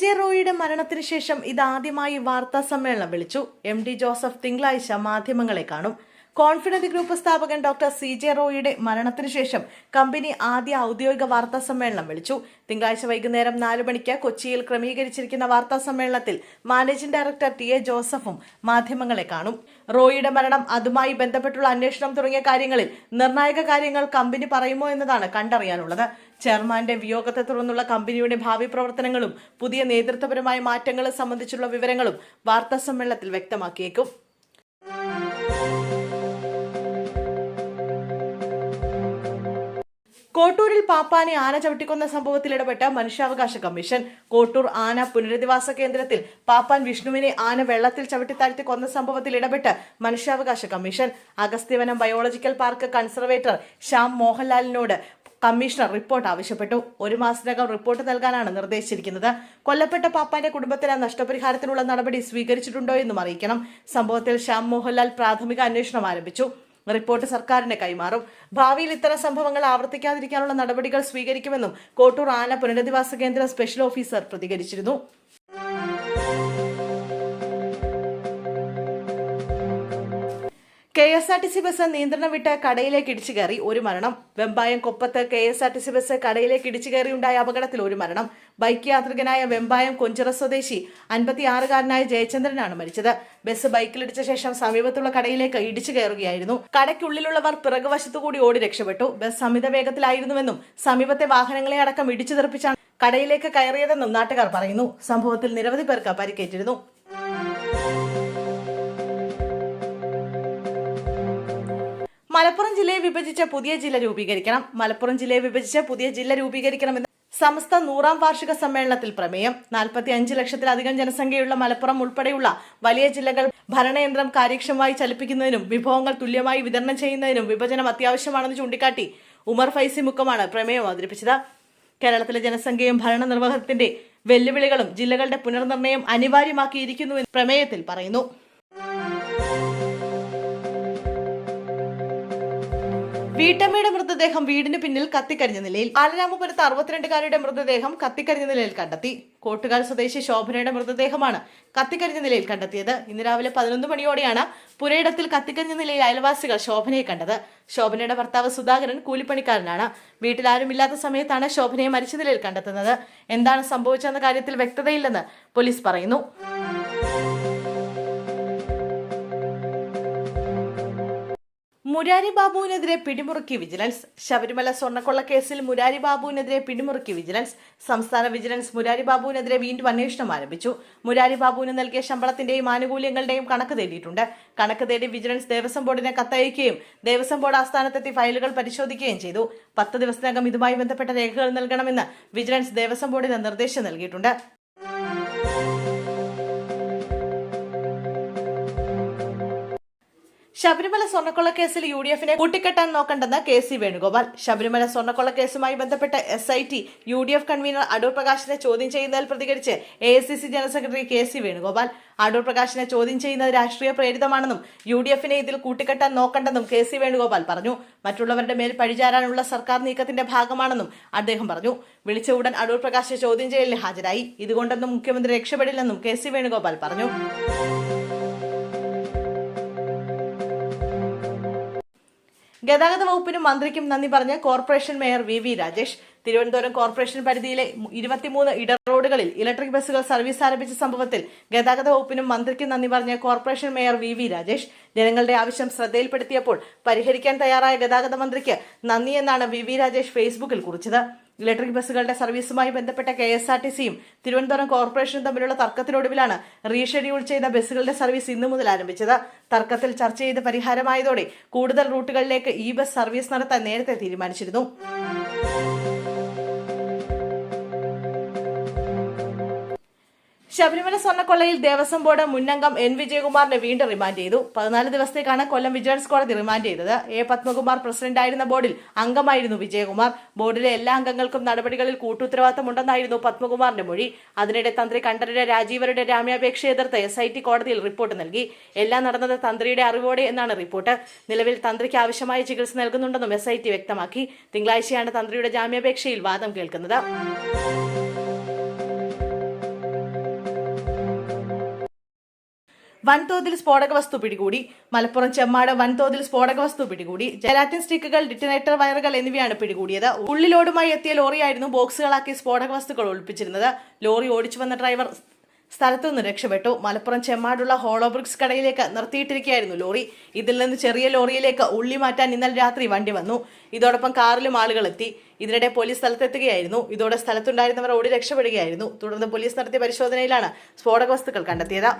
J റോയിയുടെ മരണത്തിന് ശേഷം ഇതാദ്യമായി വാർത്താ സമ്മേളനം വിളിച്ചു. എം ഡി ജോസഫ് തിങ്കളാഴ്ച മാധ്യമങ്ങളെ കാണും. കോൺഫിഡന്റ് ഗ്രൂപ്പ് സ്ഥാപകൻ ഡോക്ടർ സി ജെ റോയിയുടെ മരണത്തിന് ശേഷം കമ്പനി ആദ്യ ഔദ്യോഗിക വാർത്താ സമ്മേളനം വിളിച്ചു. തിങ്കളാഴ്ച വൈകുന്നേരം നാല് മണിക്ക് കൊച്ചിയിൽ ക്രമീകരിച്ചിരിക്കുന്ന വാർത്താ സമ്മേളനത്തിൽ മാനേജിംഗ് ഡയറക്ടർ ടി എ ജോസഫും മാധ്യമങ്ങളെ കാണും. റോയിയുടെ മരണം അതുമായി ബന്ധപ്പെട്ടുള്ള അന്വേഷണം തുടങ്ങിയ കാര്യങ്ങളിൽ നിർണായക കാര്യങ്ങൾ കമ്പനി പറയുമോ എന്നതാണ് കണ്ടറിയാനുള്ളത്. ചെയർമാന്റെ വിയോഗത്തെ തുടർന്നുള്ള കമ്പനിയുടെ ഭാവി പ്രവർത്തനങ്ങളും പുതിയ നേതൃത്വപരമായ മാറ്റങ്ങളെ സംബന്ധിച്ചുള്ള വിവരങ്ങളും വാർത്താ സമ്മേളനത്തിൽ വ്യക്തമാക്കിയേക്കും. കോട്ടൂരിൽ പാപ്പാനെ ആന ചവിട്ടിക്കൊന്ന സംഭവത്തിൽ ഇടപെട്ട മനുഷ്യാവകാശ കമ്മീഷൻ. കോട്ടൂർ ആന പുനരധിവാസ കേന്ദ്രത്തിൽ പാപ്പാൻ വിഷ്ണുവിനെ ആന വെള്ളത്തിൽ ചവിട്ടിത്താഴ്ത്തി കൊന്ന സംഭവത്തിൽ ഇടപെട്ട് മനുഷ്യാവകാശ commission. Agasthyavanam biological park conservator Shyam മോഹൻലാലിനോട് commissioner report ആവശ്യപ്പെട്ടു. ഒരു മാസത്തിനകം റിപ്പോർട്ട് നൽകാനാണ് നിർദ്ദേശിച്ചിരിക്കുന്നത്. കൊല്ലപ്പെട്ട പാപ്പാന്റെ കുടുംബത്തിന് നഷ്ടപരിഹാരത്തിനുള്ള നടപടി സ്വീകരിച്ചിട്ടുണ്ടോ എന്നും അറിയിക്കണം. സംഭവത്തിൽ ശ്യാം മോഹൻലാൽ പ്രാഥമിക അന്വേഷണം ആരംഭിച്ചു. റിപ്പോർട്ട് സർക്കാരിന് കൈമാറും. ഭാവിയിൽ ഇത്തരം സംഭവങ്ങൾ ആവർത്തിക്കാതിരിക്കാനുള്ള നടപടികൾ സ്വീകരിക്കുമെന്നും കോട്ടൂർ ആന പുനരധിവാസ കേന്ദ്ര സ്പെഷ്യൽ ഓഫീസർ പ്രതികരിച്ചിരുന്നു. K S R T C bus നിയന്ത്രണം വിട്ട് കടയിലേക്ക് ഇടിച്ചു കയറി ഒരു മരണം. Vembayam കൊപ്പത്ത് K S R T C bus കടയിലേക്ക് ഇടിച്ചു കയറി കയറിയുണ്ടായ അപകടത്തിൽ ഒരു മരണം. ബൈക്ക് യാത്രികനായ വെമ്പായം കൊഞ്ചിറ സ്വദേശി അൻപത്തിയാറുകാരനായ ജയചന്ദ്രനാണ് മരിച്ചത്. ബസ് ബൈക്കിലിടിച്ച ശേഷം സമീപത്തുള്ള കടയിലേക്ക് ഇടിച്ചു കയറുകയായിരുന്നു. കടയ്ക്കുള്ളിലുള്ളവർ പിറകുവശത്തുകൂടി ഓടി രക്ഷപ്പെട്ടു. ബസ് അമിത വേഗത്തിലായിരുന്നുവെന്നും സമീപത്തെ വാഹനങ്ങളെ അടക്കം ഇടിച്ചു തെറിപ്പിച്ചാണ് കടയിലേക്ക് കയറിയതെന്നും നാട്ടുകാർ പറയുന്നു. സംഭവത്തിൽ നിരവധി പേർക്ക് പരിക്കേറ്റിരുന്നു. മലപ്പുറം ജില്ലയെ വിഭജിച്ച പുതിയ ജില്ല രൂപീകരിക്കണം. മലപ്പുറം ജില്ലയെ വിഭജിച്ച പുതിയ ജില്ല രൂപീകരിക്കണമെന്ന് സമസ്ത നൂറാം വാർഷിക സമ്മേളനത്തിൽ പ്രമേയം. നാൽപ്പത്തി അഞ്ച് ലക്ഷത്തിലധികം ജനസംഖ്യയുള്ള മലപ്പുറം ഉൾപ്പെടെയുള്ള വലിയ ജില്ലകൾ ഭരണയന്ത്രം കാര്യക്ഷമമായി ചലിപ്പിക്കുന്നതിനും വിഭവങ്ങൾ തുല്യമായി വിതരണം ചെയ്യുന്നതിനും വിഭജനം അത്യാവശ്യമാണെന്ന് ചൂണ്ടിക്കാട്ടി ഉമർ ഫൈസി മുക്കമാണ് പ്രമേയം അവതരിപ്പിച്ചത്. കേരളത്തിലെ ജനസംഖ്യയും ഭരണനിർവഹണത്തിന്റെ വെല്ലുവിളികളും ജില്ലകളുടെ പുനർനിർണയം അനിവാര്യമാക്കിയിരിക്കുന്നുവെന്ന് പ്രമേയത്തിൽ പറയുന്നു. വീട്ടമ്മയുടെ മൃതദേഹം വീടിന് പിന്നിൽ കത്തിക്കരിഞ്ഞ നിലയിൽ ആലരാമപുരത്ത് അറുപത്തിരണ്ടുകാരുടെ മൃതദേഹം കത്തിക്കരിഞ്ഞ നിലയിൽ കണ്ടെത്തി. കോട്ടുകാൽ സ്വദേശി ശോഭനയുടെ മൃതദേഹമാണ് കത്തിക്കരിഞ്ഞ നിലയിൽ കണ്ടെത്തിയത്. ഇന്ന് രാവിലെ പതിനൊന്ന് മണിയോടെയാണ് പുരയിടത്തിൽ കത്തിക്കരിഞ്ഞ നിലയിൽ അയൽവാസികൾ ശോഭനയെ കണ്ടത്. ശോഭനയുടെ ഭർത്താവ് സുധാകരൻ കൂലിപ്പണിക്കാരനാണ്. വീട്ടിൽ ആരുമില്ലാത്ത സമയത്താണ് ശോഭനയെ മരിച്ച നിലയിൽ കണ്ടെത്തുന്നത്. എന്താണ് സംഭവിച്ചെന്ന കാര്യത്തിൽ വ്യക്തതയില്ലെന്ന് പോലീസ് പറയുന്നു. മുരാരി ബാബുവിനെതിരെ പിടിമുറുക്കി വിജിലൻസ്. ശബരിമല സ്വർണക്കൊള്ള കേസിൽ മുരാരി ബാബുവിനെതിരെ പിടിമുറുക്കി വിജിലൻസ്. സംസ്ഥാന വിജിലൻസ് മുരാരി ബാബുവിനെതിരെ വീണ്ടും അന്വേഷണം ആരംഭിച്ചു. മുരാരി ബാബുവിന് നൽകിയ ശമ്പളത്തിന്റെയും ആനുകൂല്യങ്ങളുടെയും കണക്ക് തേടിയിട്ടുണ്ട്. കണക്ക് തേടി വിജിലൻസ് ദേവസ്വം ബോർഡിനെ കത്തയക്കുകയും ദേവസ്വം ബോർഡ് ആസ്ഥാനത്തെത്തി ഫയലുകൾ പരിശോധിക്കുകയും ചെയ്തു. പത്ത് ദിവസത്തിനകം ഇതുമായി ബന്ധപ്പെട്ട രേഖകൾ നൽകണമെന്ന് വിജിലൻസ് ദേവസ്വം ബോർഡിന് നിർദ്ദേശം നൽകിയിട്ടുണ്ട്. ശബരിമല സ്വർണക്കൊള്ള കേസിൽ യു ഡി എഫിനെ കൂട്ടിക്കെട്ടാൻ നോക്കണ്ടെന്ന് കെ സി വേണുഗോപാൽ. ശബരിമല സ്വർണക്കൊള്ള കേസുമായി ബന്ധപ്പെട്ട് S I T U D F convener Adoor പ്രകാശിനെ ചോദ്യം ചെയ്യുന്നതിൽ പ്രതികരിച്ച് A I C C general secretary K C Venugopal. Adoor പ്രകാശിനെ ചോദ്യം ചെയ്യുന്നത് രാഷ്ട്രീയ പ്രേരിതമാണെന്നും യു ഡി എഫിനെ ഇതിൽ കൂട്ടിക്കെട്ടാൻ നോക്കണ്ടെന്നും കെ സി വേണുഗോപാൽ പറഞ്ഞു. മറ്റുള്ളവരുടെ മേൽ പഴിചാരാനുള്ള സർക്കാർ നീക്കത്തിന്റെ ഭാഗമാണെന്നും അദ്ദേഹം പറഞ്ഞു. വിളിച്ച ഉടൻ അടൂർ പ്രകാശ് ചോദ്യം ചെയ്യലിന് ഹാജരായി. ഇതുകൊണ്ടൊന്നും മുഖ്യമന്ത്രി രക്ഷപ്പെടില്ലെന്നും കെ സി വേണുഗോപാൽ പറഞ്ഞു. ഗതാഗത വകുപ്പിനും മന്ത്രിക്കും നന്ദി പറഞ്ഞ് corporation mayor V Rajesh Thiruvananthapuram corporation പരിധിയിലെ ഇരുപത്തിമൂന്ന് ഇട റോഡുകളിൽ ഇലക്ട്രിക് ബസ്സുകൾ സർവീസ് ആരംഭിച്ച സംഭവത്തിൽ ഗതാഗത വകുപ്പിനും മന്ത്രിക്കും നന്ദി പറഞ്ഞ corporation mayor V V Rajesh. ജനങ്ങളുടെ ആവശ്യം ശ്രദ്ധയിൽപ്പെടുത്തിയപ്പോൾ പരിഹരിക്കാൻ തയ്യാറായ ഗതാഗത മന്ത്രിക്ക് നന്ദിയെന്നാണ് വി വി രാജേഷ് ഫേസ്ബുക്കിൽ കുറിച്ചത്. ഇലക്ട്രിക് ബസ്സുകളുടെ സർവീസുമായി ബന്ധപ്പെട്ട കെ എസ് ആർ ടി സിയും തിരുവനന്തപുരം കോർപ്പറേഷനും തമ്മിലുള്ള തർക്കത്തിനൊടുവിലാണ് റീഷെഡ്യൂൾ ചെയ്ത ബസ്സുകളുടെ സർവീസ് ഇന്നു മുതൽ ആരംഭിച്ചത്. തർക്കത്തിൽ ചർച്ച ചെയ്ത് പരിഹാരമായതോടെ കൂടുതൽ റൂട്ടുകളിലേക്ക് ഈ ബസ് സർവീസ് നടത്താൻ നേരത്തെ തീരുമാനിച്ചിരുന്നു. ശബരിമല സ്വർണക്കൊള്ളയിൽ ദേവസ്വം ബോർഡ് മുന്നംഗം എൻ വിജയകുമാറിനെ വീണ്ടും റിമാൻഡ് ചെയ്തു. പതിനാല് ദിവസത്തേക്കാണ് കൊല്ലം വിജിലൻസ് കോടതി റിമാൻഡ് ചെയ്തത്. എ പത്മകുമാർ പ്രസിഡന്റായിരുന്ന ബോർഡിൽ അംഗമായിരുന്നു വിജയകുമാർ. ബോർഡിലെ എല്ലാ അംഗങ്ങൾക്കും നടപടികളിൽ കൂട്ടുത്തരവാദിത്തമുണ്ടെന്നായിരുന്നു പത്മകുമാറിന്റെ മൊഴി. അതിനിടെ തന്ത്രി കണ്ഠരര് രാജീവരുടെ ജാമ്യാപേക്ഷ എതിർത്ത് എസ് ഐ ടി കോടതിയിൽ റിപ്പോർട്ട് നൽകി. എല്ലാം നടന്നത് തന്ത്രിയുടെ അറിവോടെ എന്നാണ് റിപ്പോർട്ട്. നിലവിൽ തന്ത്രിക്ക് ആവശ്യമായ ചികിത്സ നൽകുന്നുണ്ടെന്നും എസ് വ്യക്തമാക്കി. തിങ്കളാഴ്ചയാണ് തന്ത്രിയുടെ ജാമ്യാപേക്ഷയിൽ വാദം കേൾക്കുന്നത്. വൻതോതിൽ സ്ഫോടക വസ്തു പിടികൂടി മലപ്പുറം ചെമ്മാട് വൻതോതിൽ സ്ഫോടക വസ്തു പിടികൂടി ജലാറ്റിൻ സ്റ്റിക്കുകൾ ഡിറ്റനേറ്റർ വയറുകൾ എന്നിവയാണ് പിടികൂടിയത്. ഉള്ളിലോടുമായി എത്തിയ ലോറിയായിരുന്നു ബോക്സുകളാക്കി സ്ഫോടക വസ്തുക്കൾ ഒളിപ്പിച്ചിരുന്നത്. ലോറി ഓടിച്ചു വന്ന ഡ്രൈവർ സ്ഥലത്തു നിന്ന് രക്ഷപ്പെട്ടു. മലപ്പുറം ചെമ്മാടുള്ള ഹോളോബ്രിക്സ് കടയിലേക്ക് നിർത്തിയിട്ടിരിക്കുകയായിരുന്നു ലോറി. ഇതിൽ നിന്ന് ചെറിയ ലോറിയിലേക്ക് ഉള്ളി മാറ്റാൻ ഇന്നലെ രാത്രി വണ്ടി വന്നു. ഇതോടൊപ്പം കാറിലും ആളുകൾ എത്തി. ഇതിനിടെ പോലീസ് സ്ഥലത്തെത്തുകയായിരുന്നു. ഇതോടെ സ്ഥലത്തുണ്ടായിരുന്നവർ ഓടി രക്ഷപ്പെടുകയായിരുന്നു. തുടർന്ന് പോലീസ് നടത്തിയ പരിശോധനയിലാണ് സ്ഫോടക വസ്തുക്കൾ കണ്ടെത്തിയത്.